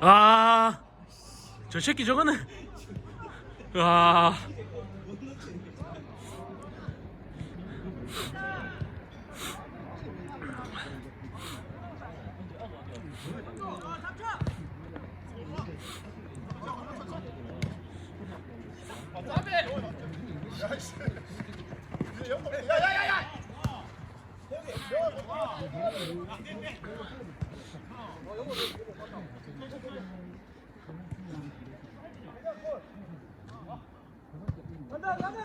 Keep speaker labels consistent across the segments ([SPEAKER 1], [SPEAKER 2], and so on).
[SPEAKER 1] 아, 저 새끼 저거는. 아,
[SPEAKER 2] 아,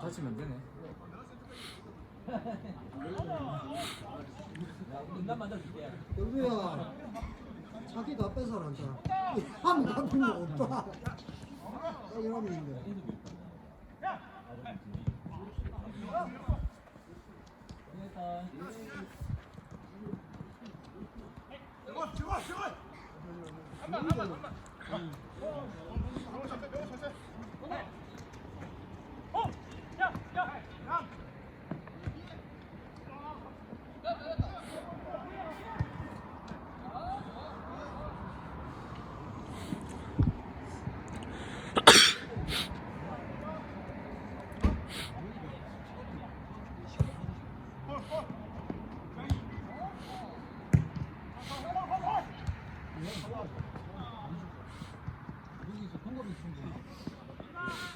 [SPEAKER 3] 다치면 되네.
[SPEAKER 2] 영구야, 자기 다 뺏어란다. 한 같은 거 없다. 딱 이러면 있는데.
[SPEAKER 3] 여기서 통과비 친구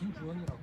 [SPEAKER 3] 김주원이라고.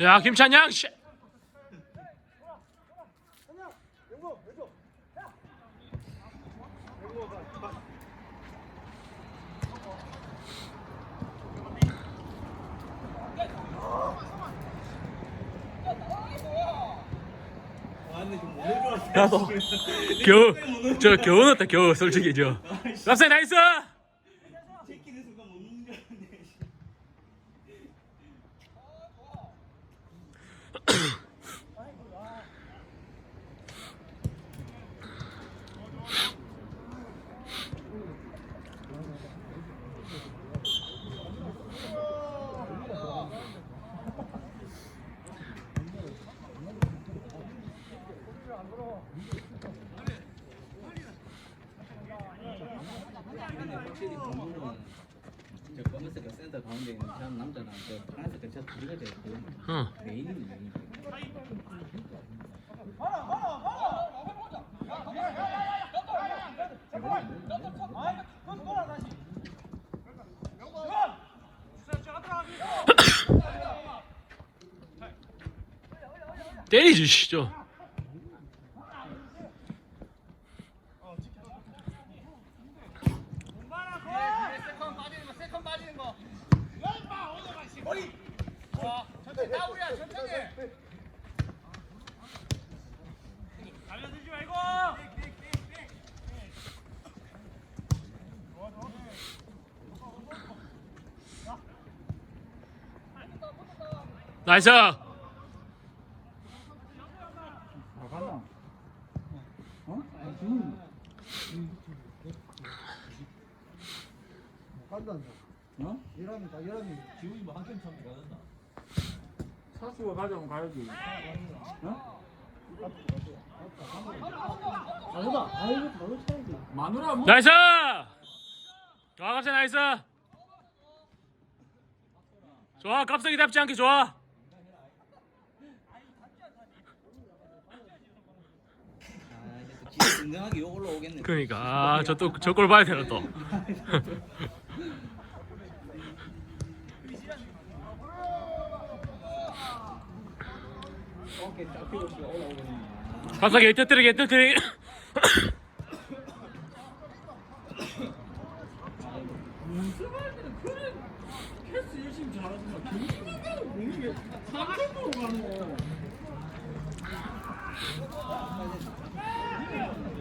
[SPEAKER 1] 야 김찬양 씨. 야너 겨우 저 겨우 넣었다 겨우 솔직히 저 랍사이 나이스
[SPEAKER 4] 근데 확실히 공부는 저 검은색 센터 가운데 있는
[SPEAKER 1] 때리지 씨죠 나이스
[SPEAKER 3] 아 가나? 어?
[SPEAKER 2] 이랍니
[SPEAKER 3] 지훈이 뭐한 게임 참고 가는다. 사수가 가져오면 가야지. 어?
[SPEAKER 2] 아니다. 아이고 바로 차야지.
[SPEAKER 3] 마누라 뭐?
[SPEAKER 1] 나이스 좋아 갑자기 나이스 좋아 갑자기 답지 않게 좋아
[SPEAKER 4] 아 이제 또 진짜 건강하게 욕 올라오겠네.
[SPEAKER 1] 그러니까. 아 저 또저골 봐야 되나 또.
[SPEAKER 4] 어깨 딱 펴고 씨가 올라오겠네
[SPEAKER 1] 갑자기 터뜨리게 터뜨리게
[SPEAKER 3] 패스 열심히 잘하지만 경기가 공격에 3점으로 가는 거.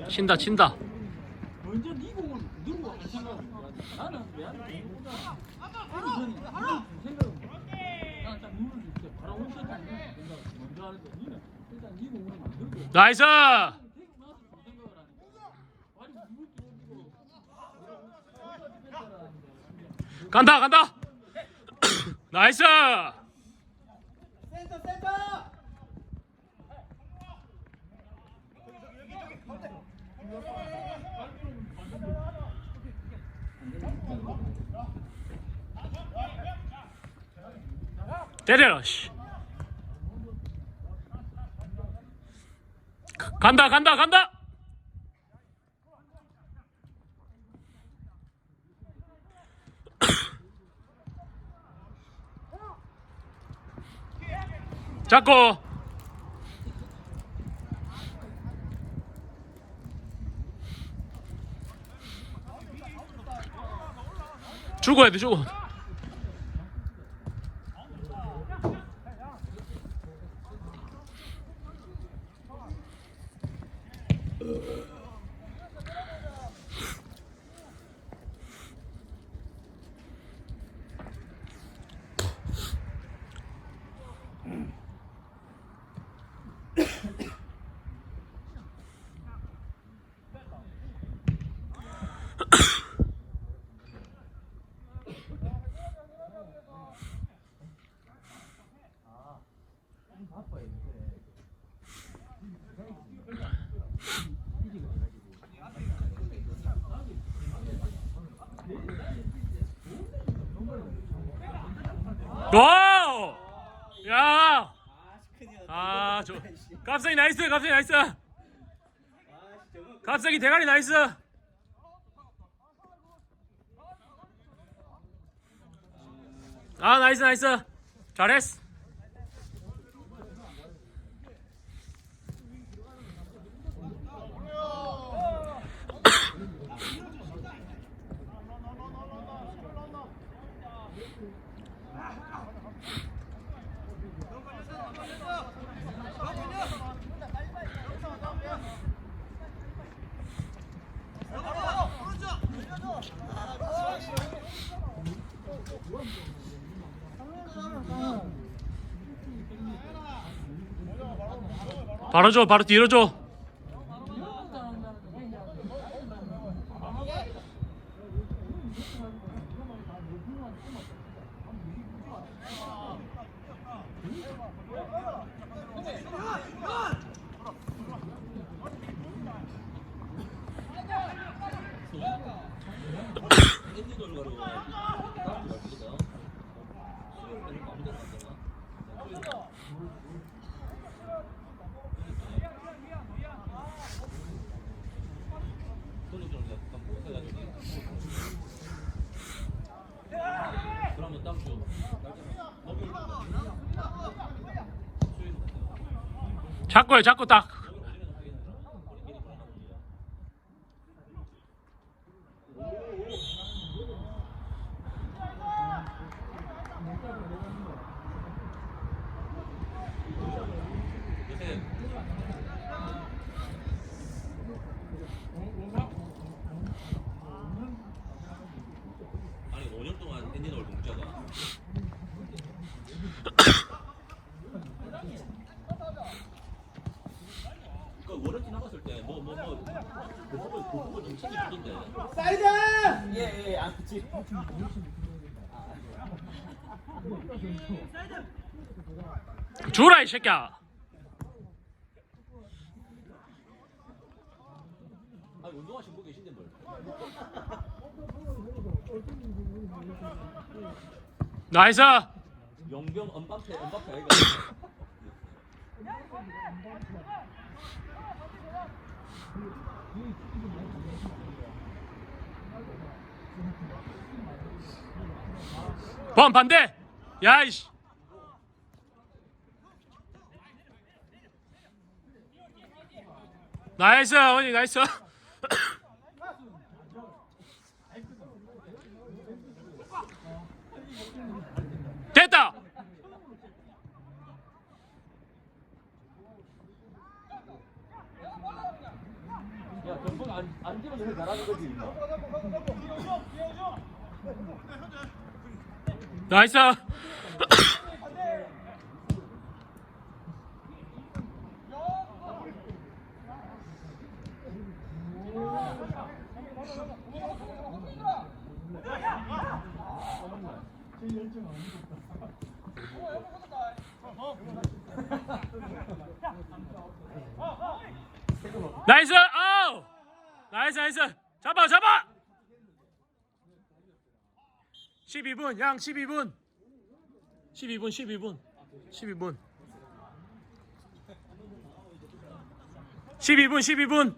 [SPEAKER 1] 친다 친다.
[SPEAKER 3] 먼저 네 공을 누르고? 나는 왜안 누를 줄게 바로 원샷 딱 누를 생각을 먼저 하는데 니는 일단 네 공을 만들고
[SPEAKER 1] 나이스
[SPEAKER 3] 되고 나서 좀 생각을 하니까 아니 누굴 뚫어주고 원샷 디펜서라는데
[SPEAKER 1] 간다 간다 나이스
[SPEAKER 2] 센터 센터.
[SPEAKER 1] 때려라 씨. 가- 간다 간다 간다! 잡고! 죽어야 돼 죽어 와우 야 아, 저 갑자기 나이스, 갑자기 나이스. 갑자기 대가리 나이스. 아, 나이스, 나이스. 잘했어. 바로 줘, 바로 뒤로 줘. 잡고 해, 잡고 딱.
[SPEAKER 5] 아니 5년 동안 엔진올 공짜가
[SPEAKER 2] 예예 안 그치
[SPEAKER 1] 주라 이 새끼야.
[SPEAKER 2] 아 계신데 뭘.
[SPEAKER 1] 나이스!
[SPEAKER 2] 용병 언박페 언박페 아이가
[SPEAKER 1] 범 반대? 야이씨. 나이스 원이 나이스. 됐다!
[SPEAKER 2] 야 전북 안, 안 집어서 해 잘하는 거지
[SPEAKER 1] 나이스. 나이스. 아우 나이스 나이스. 잡아 잡아 12분 양 12분. 12분 12분. 12분. 12분 12분.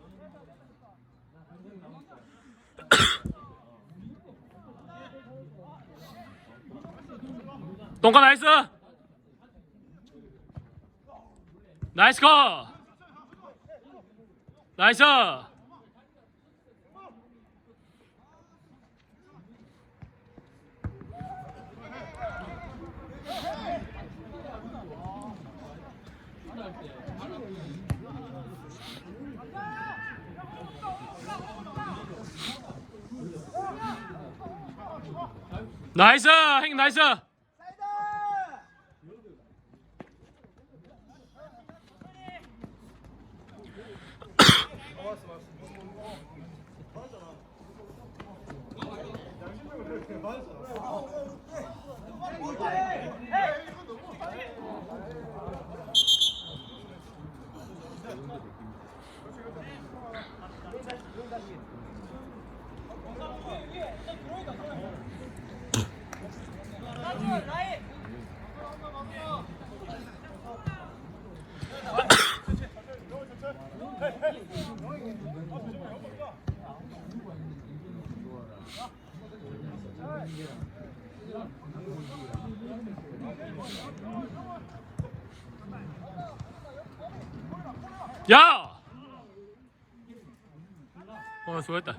[SPEAKER 1] 똥가 나이스. 나이스 컷. 나이스 나이스! 행 나이스 야! 어, 수고했다.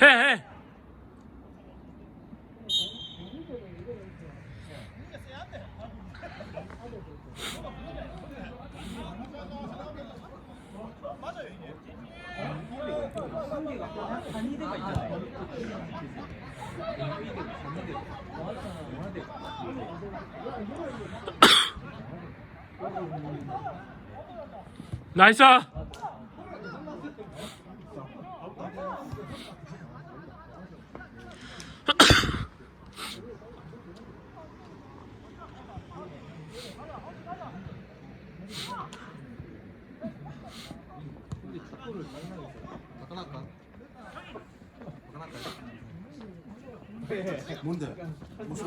[SPEAKER 1] 해, 해. 나이스!
[SPEAKER 5] 뭔데? 무슨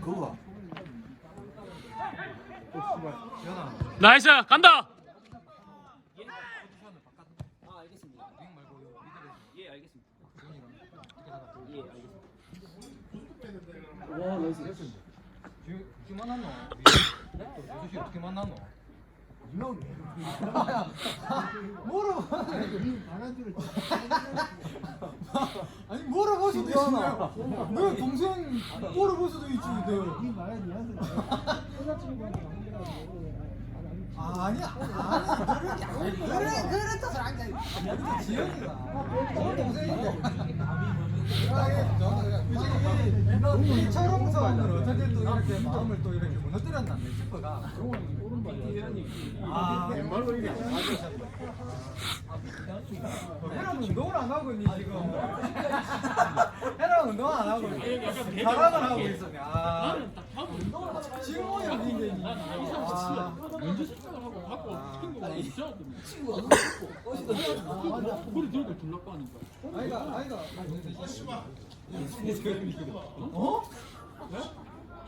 [SPEAKER 5] 그거?
[SPEAKER 1] 나이스! 간다!
[SPEAKER 2] 아 알겠습니다 예 알겠습니다 예 알겠습니다 와 나이스
[SPEAKER 4] 어떻게 만났노? 요새 어떻게 만났노?
[SPEAKER 5] 형 물어봐.
[SPEAKER 4] 아니 물어볼 수도 있어요. 왜 동생 물어볼 수도 있지.
[SPEAKER 5] 니 말한 니한테 여자친구한테 만들라고 아니야. 아니 그렇게 아니 그래 그렇다 아니 지영이가. 동생인데 이처럼 사람을 어떻게 또 이렇게 마음을 또 이렇게 무너뜨렸나
[SPEAKER 3] 영원히 오른발이야.
[SPEAKER 5] 아
[SPEAKER 3] 왼발로 이게
[SPEAKER 5] 해랑 운동을 안 하고 있니 지금 해랑 운동 안 하고 아
[SPEAKER 3] 하고
[SPEAKER 5] 지금 뭐야 근데
[SPEAKER 3] 나는 이 사람
[SPEAKER 5] 아.
[SPEAKER 3] 진짜 친구가 좋고 우리 들고 둘러고 하니까.
[SPEAKER 5] 아이가 아이가 어?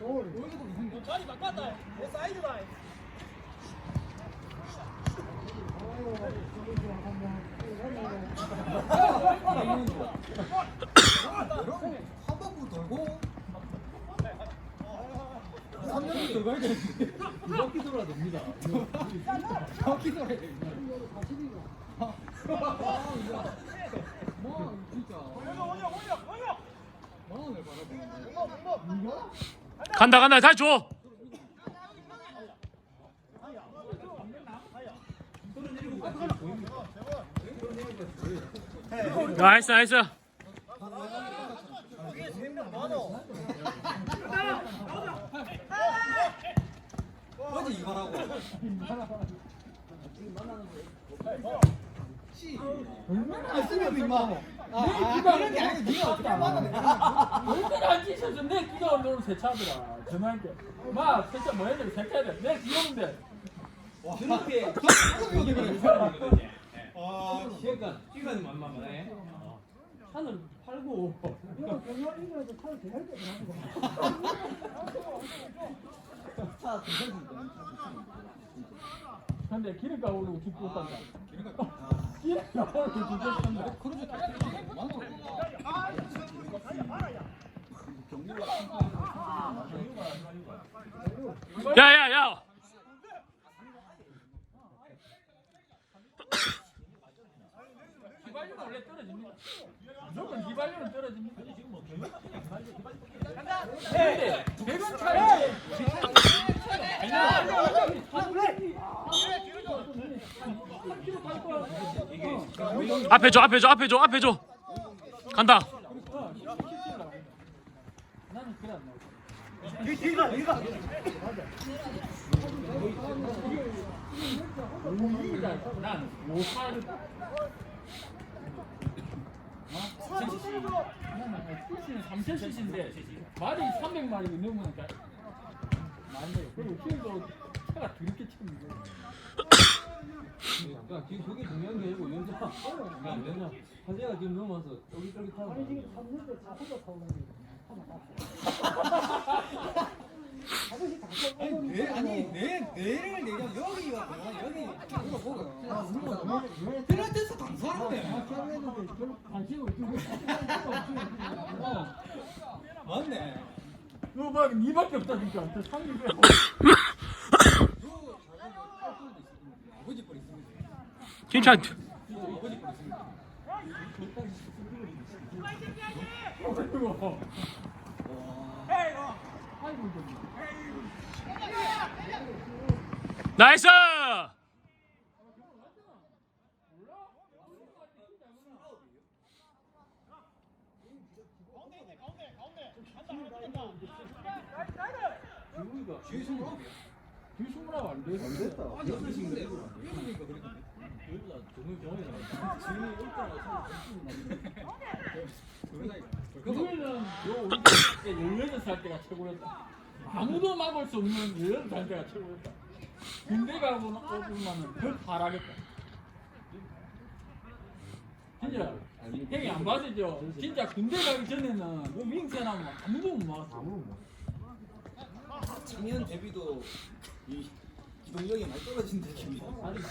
[SPEAKER 2] 오늘도 겨울.
[SPEAKER 5] 한 바퀴 돌고 3년이 더 가야 되는데
[SPEAKER 3] 두 바퀴 돌아야
[SPEAKER 5] 돼 아, 뭐 바라보는데
[SPEAKER 1] 간다 간다. 다시 줘. 나이스 나이스.
[SPEAKER 5] 어디 이거라고 얼마나 쓰면 임마. 아, 아, 그런 게 아니고 네가 어떻게
[SPEAKER 3] 얼마나 안 지셔서 내 기가 오늘 세차더라. 전화할게. 마 세차 뭐 해야 돼 세차해야 돼내 기가 오는데.
[SPEAKER 5] 그렇게 아
[SPEAKER 4] 그러니까 이건 만만해.
[SPEAKER 3] 산을 팔고.
[SPEAKER 2] 거.
[SPEAKER 3] 근데 기름값 오르고 죽고 있단다. 기름값
[SPEAKER 1] 야야 야!
[SPEAKER 3] 기발유는 원래 떨어집니다. 기발유는 떨어집니다. 근데 배관 차이
[SPEAKER 1] 앞에 줘 앞에 줘 앞에 줘 앞에 줘 간다
[SPEAKER 3] 나는 그래 안 나오고 난 58. 출신은 3,000cc인데 말이 300마리 넘으니까 돼요. 그리고 힐도 차가 그렇게 치는 거.
[SPEAKER 4] 야, 지금 그게 중요한 게 아니고 연장. 되냐? 화제가 지금 넘어서 쫄깃쫄깃하고.
[SPEAKER 2] 아니 지금 3년째 차 혼자 타고 다니는 아저씨 가끔
[SPEAKER 5] 아니
[SPEAKER 2] 오는
[SPEAKER 5] 내 아니 내 내를 내가 여기가 뭐야 여기 이거 보고
[SPEAKER 2] 아, 왜, 왜
[SPEAKER 5] 필라테스 강사하네
[SPEAKER 2] 결혼했는데 결혼
[SPEAKER 3] 관심을 주고
[SPEAKER 5] 맞네
[SPEAKER 3] 봐, 니밖에 없다니까. 왜
[SPEAKER 5] 아버지 뻘 있습니다
[SPEAKER 1] 진짜
[SPEAKER 5] 아버지 뻘 있습니다
[SPEAKER 3] 그리고 아이고 좀.
[SPEAKER 1] 나이스
[SPEAKER 3] 지우가 뒤숨으라고 안 돼. 안 됐다.
[SPEAKER 5] 아니 어떤 식인데 이러니까 그랬는데
[SPEAKER 3] 그거는 요 우리 때 16살 때가 최고였다. 아무도 막을 수 없는 16살 때가 최고였다. 군대 가고 오면은 더 잘하겠다. 진짜 형이 안 봤었죠? 진짜 군대 가기 전에는 그 윙스나면 아무도 못 막았어. 아무도 못 막았어.
[SPEAKER 4] 작년 데뷔도 이 기동력이 많이 떨어진 느낌이야.
[SPEAKER 3] 다리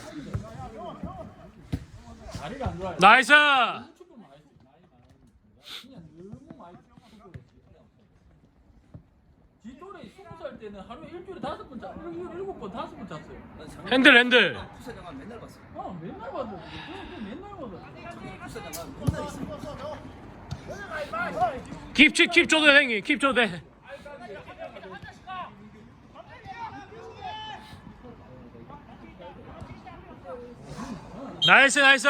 [SPEAKER 3] 다리가 안 좋아요.
[SPEAKER 1] 나이스
[SPEAKER 3] 축구를 많이 했어. 많이 많이. 그냥 너무 많이 축구를 했지. 지 또래 스무 살 때는 하루에 일주일에 다섯 번 잤, 일- 일곱 번 다섯 번 잤어요.
[SPEAKER 4] 난 작년
[SPEAKER 1] 핸들 핸들
[SPEAKER 4] 푸사장관 맨날 봤어.
[SPEAKER 3] 어 맨날 봐도 그거 그거 맨날 봐도.
[SPEAKER 4] 작년 푸사장관 맨날 있어.
[SPEAKER 1] 킵, 킵 줘도 돼 형님 킵 줘도 돼 나이스 나이스.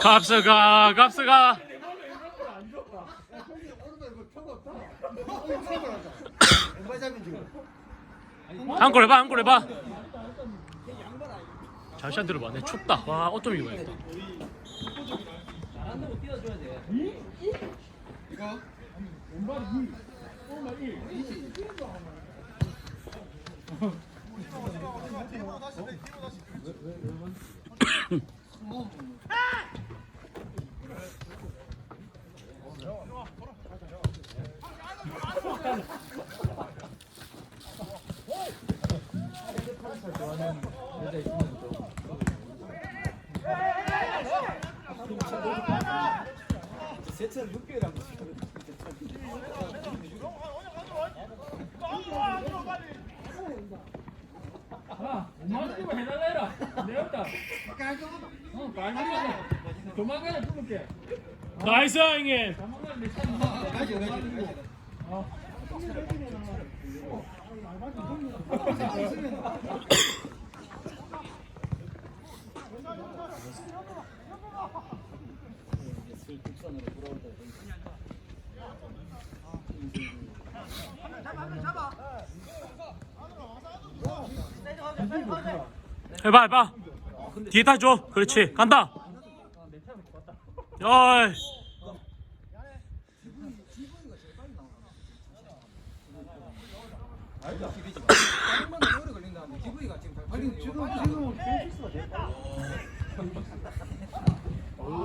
[SPEAKER 1] 갑스가 갑스가
[SPEAKER 3] 안 좋아.
[SPEAKER 2] 오른발 이거 펴고 없다. 어, 펴고 하자. 왼발 잡이 지금.
[SPEAKER 1] 한 골 해봐 한 골 해봐 잠시만 들어봐 내 춥다 와옷좀 입어야겠다
[SPEAKER 4] 잘한다고 뛰 어줘야 돼.
[SPEAKER 3] 왼발 2, 오른발 1.
[SPEAKER 4] 세차를 6개월 한 번씩.
[SPEAKER 3] 아, 엄마 집에 해달라 해라. 어, 빨리 조만간에 부를게.
[SPEAKER 1] 나이스 형님
[SPEAKER 3] 내 어.
[SPEAKER 4] 슬 국산으로 돌아올 때.
[SPEAKER 1] 해봐 해봐. 뒤에 타줘. 그렇지. 간다. 어이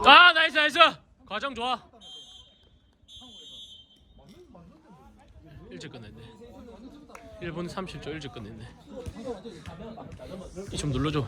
[SPEAKER 1] 아 나이스 나이스. 과정 좋아. 일찍 끝냈네. 1분 30초 일찍 끝냈네. 이 좀 눌러줘